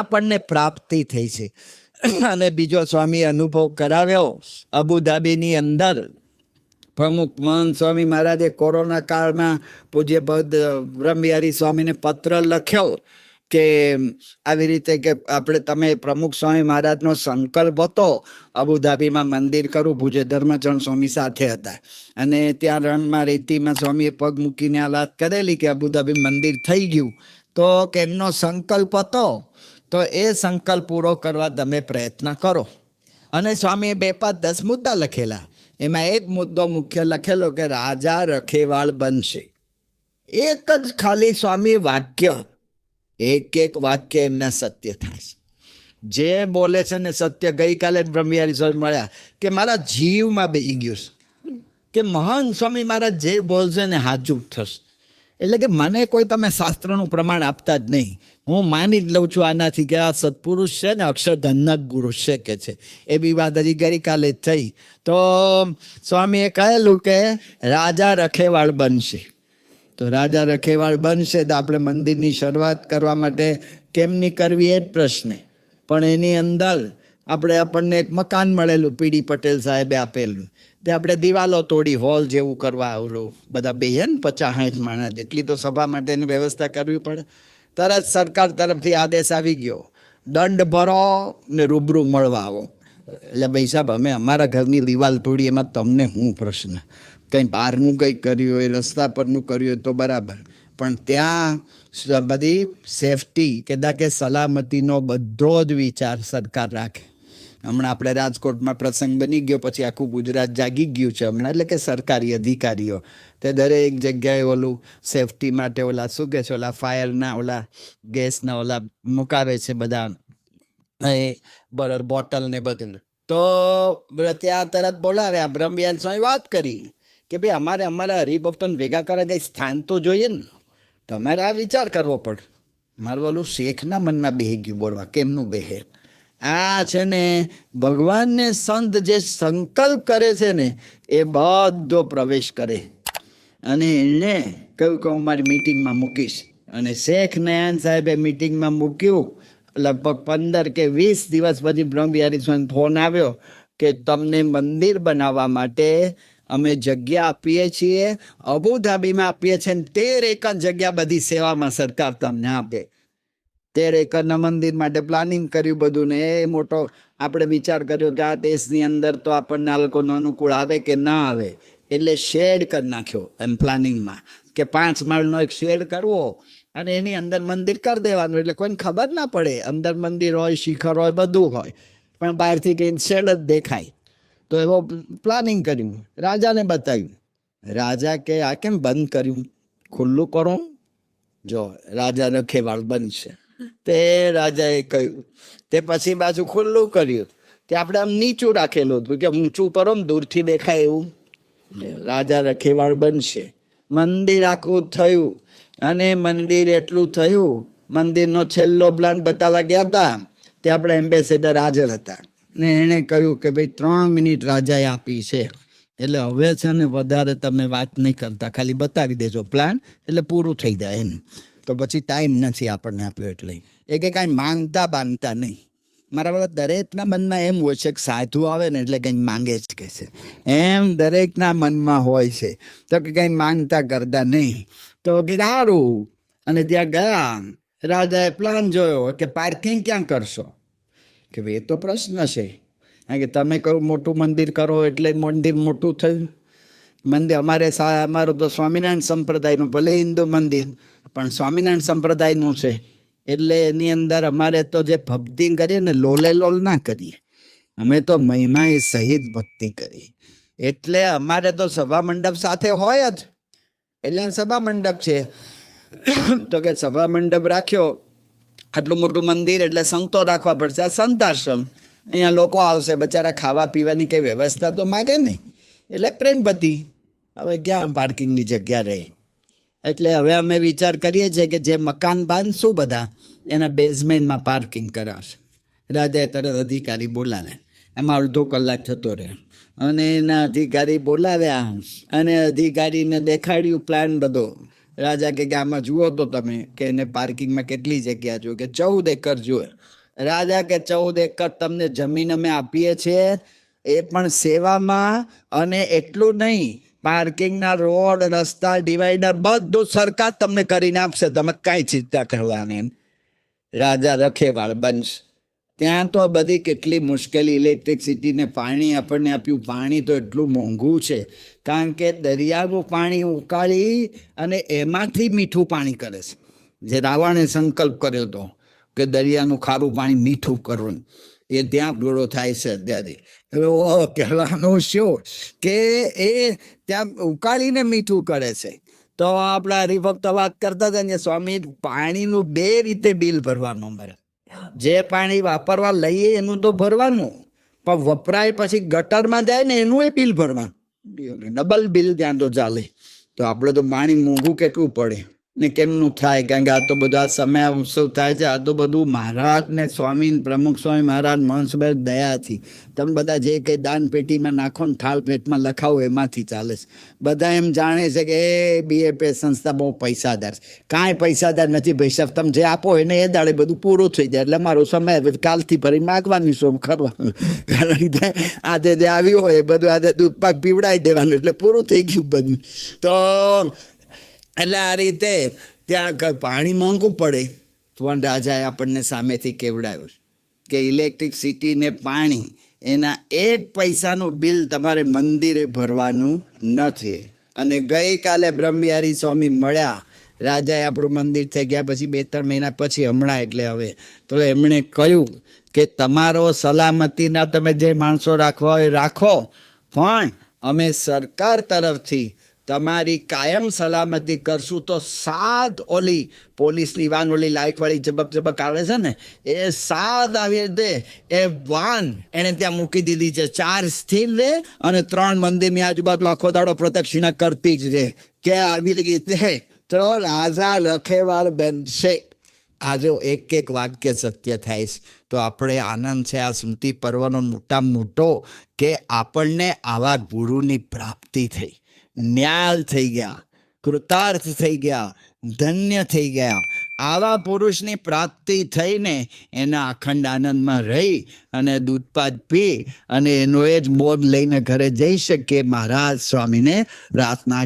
આપણને પ્રાપ્તિ થઈ છે. અને બીજો સ્વામી અનુભવ કરાવ્યો. અબુધાબીની અંદર પ્રમુખ મહંત સ્વામી મહારાજે કોરોના કાળમાં પૂજ્ય પદ, બ્રહ્મવિહારી સ્વામીને પત્ર લખ્યો કે આવી રીતે કે આપણે તમે પ્રમુખ સ્વામી મહારાજનો સંકલ્પ હતો અબુધાબીમાં મંદિર કરું ભુજે ધર્મચરણ સ્વામી સાથે હતા. અને ત્યાં રણમાં રેતીમાં સ્વામીએ પગ મૂકીને આ વાત કરેલી કે અબુધાબી મંદિર થઈ ગયું. તો કે એમનો સંકલ્પ હતો તો એ સંકલ્પ પૂરો કરવા તમે પ્રયત્ન કરો. અને સ્વામીએ બે પાંચ દસ મુદ્દા લખેલા. એમાં એક મુદ્દો મુખ્ય લખેલો કે રાજા રખેવાળ બનશે. એક જ ખાલી સ્વામી વાક્ય, એક એક વાક્ય એમના સત્ય થાય જે બોલે છે ને સત્ય ગઈકાલે બ્રહ્મિયારી સ્વામી મળ્યા કે મારા જીવમાં બેસી ગયું છે. કે મહાન સ્વામી મારા જે બોલશે ને હાજુક થશે. એટલે કે મને કોઈ તમે શાસ્ત્રનું પ્રમાણ આપતા જ નહીં. હું માની જ લઉં છું આનાથી કે આ સત્પુરુષ છે ને અક્ષરધનના ગુરુ છે કે છે. એવી વાત હજી ગઈકાલે થઈ. તો સ્વામીએ કહેલું કે રાજા રખેવાળ બનશે. તો રાજા રખેવાળ બનશે તો આપણે મંદિરની શરૂઆત કરવા માટે કેમની કરવી એ જ પ્રશ્ન. પણ એની અંદર આપણે આપણને એક મકાન મળેલું પીડી પટેલ સાહેબે આપેલું. તે આપણે દિવાલો તોડી, હોલ જેવું કરવા આવલું બધા બેહે ને પચાસ સાઠ માણસ. એટલી તો સભા માટેની વ્યવસ્થા કરવી પડે. તરત સરકાર તરફથી આદેશ આવી ગયો. દંડ ભરો ને રૂબરૂ મળવા આવો. એટલે ભાઈ સાહેબ, અમે અમારા ઘરની દિવાલ તોડી, એમાં તમને હું પ્રશ્ન? કંઈ બહારનું કંઈ કર્યું હોય, રસ્તા પરનું કર્યું હોય તો બરાબર. પણ ત્યાં બધી સેફટી કે કે સલામતીનો બધો જ વિચાર સરકાર રાખે. હમણાં આપણે રાજકોટમાં પ્રસંગ બની ગયો, પછી આખું ગુજરાત જાગી ગયું છે હમણાં, એટલે કે સરકારી અધિકારીઓ. તે દરેક જગ્યાએ ઓલું સેફટી માટે ઓલા શું કહે છે, ઓલા ફાયરના ઓલા ગેસના ઓલા મુકાવે છે બધા. એ બરાબર બોટલ ને બધું. તો ત્યાં તરત બોલાવ્યા બ્રહ્મયાન સ્વામી વાત કરી કે ભાઈ, અમારે અમારા હરિભક્તોને ભેગા કરવા જાય સ્થાન તો જોઈએ ને? તમારે આ વિચાર કરવો પડે. મારું ઓલું શેખના મનમાં બેહી ગયું બોલવા. કેમનું બેહે? આ છે ને ભગવાનને સંત જે સંકલ્પ કરે છે ને, એ બધો પ્રવેશ કરે. અને એણે કહ્યું કે હું મારી મિટિંગમાં મૂકીશ. અને શેખ નયાન સાહેબે મિટિંગમાં મૂક્યું. લગભગ પંદર કે વીસ દિવસ પછી બ્રહ્મવિહારી સ્વામી ફોન આવ્યો કે તમને મંદિર બનાવવા માટે અમે જગ્યા આપીએ છીએ. અબુધાબીમાં આપીએ છીએ તેર એકર જગ્યા બધી સેવામાં સરકાર તમને આપે. તેર એકરના મંદિર માટે પ્લાનિંગ કર્યું બધું ને એ મોટો આપણે વિચાર કર્યો કે આ દેશની અંદર તો આપણને આ લોકોનું અનુકૂળ આવે કે ના આવે, એટલે શેડ કરી નાખ્યો એમ પ્લાનિંગમાં કે પાંચ માળનો એક શેડ કરવો અને એની અંદર મંદિર કરી દેવાનું, એટલે કોઈને ખબર ના પડે, અંદર મંદિર હોય, શિખર હોય, બધું હોય, પણ બહારથી કંઈ શેડ જ દેખાય. તો એવો પ્લાનિંગ કર્યું. રાજાને બતાવ્યું. રાજા કે, આ કેમ બંધ કર્યું? ખુલ્લું કરો. જો, રાજાનો ખેવાળ બનશે. તે રાજાએ કહ્યું. તે પછી બાજુ ખુલ્લું કર્યું. તે આપણે આમ નીચું રાખેલું હતું કે ઊંચું કરો ને દૂરથી દેખાય એવું. રાજા રખેવાળ બનશે. મંદિર આખું થયું. અને મંદિર એટલું થયું. મંદિરનો છેલ્લો પ્લાન બતાવવા ગયા હતા. તે આપણે એમ્બેસેડર હાજર હતા. ને એણે કહ્યું કે ભાઈ ત્રણ મિનિટ રાજાએ આપી છે. એટલે હવે છે ને વધારે તમે વાત નહીં કરતા. ખાલી બતાવી દેજો પ્લાન એટલે પૂરું થઈ જાય એમ. તો પછી ટાઈમ નથી આપણને આપ્યો એટલે એ કે કાંઈ માંગતા બાંધતા નહીં. મારા બધા દરેકના મનમાં એમ હોય છે કે સાધુ આવે ને એટલે કંઈ માંગે જ કે છે. એમ દરેકના મનમાં હોય છે. તો કે કંઈ માંગતા કરતા નહીં. તો કે સારું અને ત્યાં ગયા. રાજાએ પ્લાન જોયો કે પાર્કિંગ ક્યાં કરશો? કે એ તો પ્રશ્ન છે. કારણ કે તમે કહ્યું મોટું મંદિર કરો એટલે મંદિર મોટું થયું. મંદિર. અમારે અમારું તો સ્વામિનારાયણ સંપ્રદાયનું, ભલે હિન્દુ મંદિર, પણ સ્વામિનારાયણ સંપ્રદાયનું છે. એટલે એની અંદર અમારે તો જે ભક્તિ કરીએ ને, લોલે લોલ ના કરીએ. અમે તો મહિમા એ સહિત ભક્તિ કરી એટલે અમારે તો સભા મંડપ સાથે હોય જ. એટલે સભા મંડપ છે. તો કે સભા મંડપ રાખ્યો. આટલું મોટું મંદિર એટલે સંતો રાખવા પડશે. આ સંત આશ્રમ અહીંયા લોકો આવશે, બચારા ખાવા પીવાની કઈ વ્યવસ્થા તો માગે નહીં. એટલે પ્રેમપતિ હવે ક્યાં પાર્કિંગની જગ્યા રહે. એટલે હવે અમે વિચાર કરીએ છીએ કે જે મકાન બાંધશું બધા, એના બેઝમેન્ટમાં પાર્કિંગ કરાવશે રાજાએ તરત અધિકારી બોલાવે. એમાં અડધો કલાક થતો રહે અને એના અધિકારી બોલાવ્યા અને અધિકારીને દેખાડ્યું પ્લાન બધો. રાજા કે આમાં જુઓ તો તમે કે એને પાર્કિંગમાં કેટલી જગ્યા જુઓ કે ચૌદ એકર જુએ રાજા કે ચૌદ એકર તમને જમીન અમે આપીએ છીએ એ પણ સેવામાં અને એટલું નહીં પાર્કિંગના રોડ, રસ્તા ડિવાઈડર બધું સરકાર તમને કરીને આપશે. તમે કાંઈ ચિંતા કરવાની. રાજા રખેવાળ બનશે. ત્યાં તો બધી કેટલી મુશ્કેલી ઇલેક્ટ્રિસિટીને પાણી આપણને આપ્યું. પાણી તો એટલું મોંઘું છે. કારણ કે દરિયાનું પાણી ઉકાળી અને એમાંથી મીઠું પાણી કરે છે. જે રાવણે સંકલ્પ કર્યો હતો કે દરિયાનું ખારું પાણી મીઠું કરવું એ ત્યાં પૂરો થાય છે અત્યારે હવે કહેવાનું શું કે એ ત્યાં ઉકાળીને મીઠું કરે છે તો આપણા હરિભક્ત વાત કરતા હતા ને સ્વામી પાણીનું બે રીતે બિલ ભરવાનું મળે જે પાણી વાપરવા લઈએ એનું તો ભરવાનું પણ વપરાય પછી ગટરમાં જાય ને એનું એ બિલ ભરવાનું ડબલ બિલ ત્યાં તો ચાલે તો આપણે તો પાણી મોંઘું કેટલું પડે ને કેમનું થાય? કારણ કે આ તો બધા સમય ઉત્સવ થાય છે. આ તો બધું મહારાજ ને સ્વામી પ્રમુખ સ્વામી મહારાજ મહંસભાઈ દયાથી. તમે બધા જે કંઈ દાન પેટીમાં નાખો ને થાળ પેટમાં લખાવો એમાંથી ચાલે છે. બધા એમ જાણે છે કે, એ બીએપે સંસ્થા બહુ પૈસાદાર છે. કાંઈ પૈસાદાર નથી ભાઈ સાહેબ તમે જે આપો એને એ દાડે બધું પૂરું થઈ જાય. એટલે મારો સમય કાલથી ફરી માગવાની શું ખરવાનું આજે જે આવ્યું હોય બધું આજે દૂધ પાક પીવડાવી દેવાનું, એટલે પૂરું થઈ ગયું બધું. તો એટલે આ રીતે ત્યાં આગળ પાણી મોંઘું પડે. પણ રાજાએ આપણને સામેથી કેવડાવ્યું કે ઇલેક્ટ્રિક સિટીને પાણી, એના એક પૈસાનું બિલ તમારે મંદિરે ભરવાનું નથી. અને ગઈકાલે બ્રહ્મિયારી સ્વામી મળ્યા. રાજાએ આપણું મંદિર થઈ ગયા પછી બે ત્રણ મહિના પછી હમણાં એટલે હવે. તો એમણે કહ્યું કે તમારો સલામતીના તમે જે માણસો રાખવા હોય રાખો. પણ અમે સરકાર તરફથી તમારી કાયમ સલામતી કરશું તો સાત ઓલી પોલીસની વાન ઓલી લાઇટવાળી ઝબક ઝબક આવે છે ને, એ સાત આવી રીતે એ વાન એણે ત્યાં મૂકી દીધી છે. ચાર સ્થિર રહે અને ત્રણ મંદિરની આજુબાજુ આખો દાડો પ્રદક્ષિણા કરતી જ રહે. કે આવી રીતે તો રાજા લખેવાર બનશે. આજે એક એક વાક્ય સત્ય થાય છે. તો આપણે આનંદ છે આ સ્મૃતિ પર્વનો મોટા મોટો કે આપણને આવા ગુરુની પ્રાપ્તિ થઈ. ન્યાલ થઈ ગયા કૃતાર્થ થઈ ગયા ધન્ય થઈ ગયા આવા પુરુષની પ્રાપ્તિ થઈને એના અખંડ આનંદમાં રહી અને દૂધપાત પી અને એનો એ જ બોધ લઈને ઘરે જઈ શકીએ મહારાજ સ્વામીને પ્રાર્થના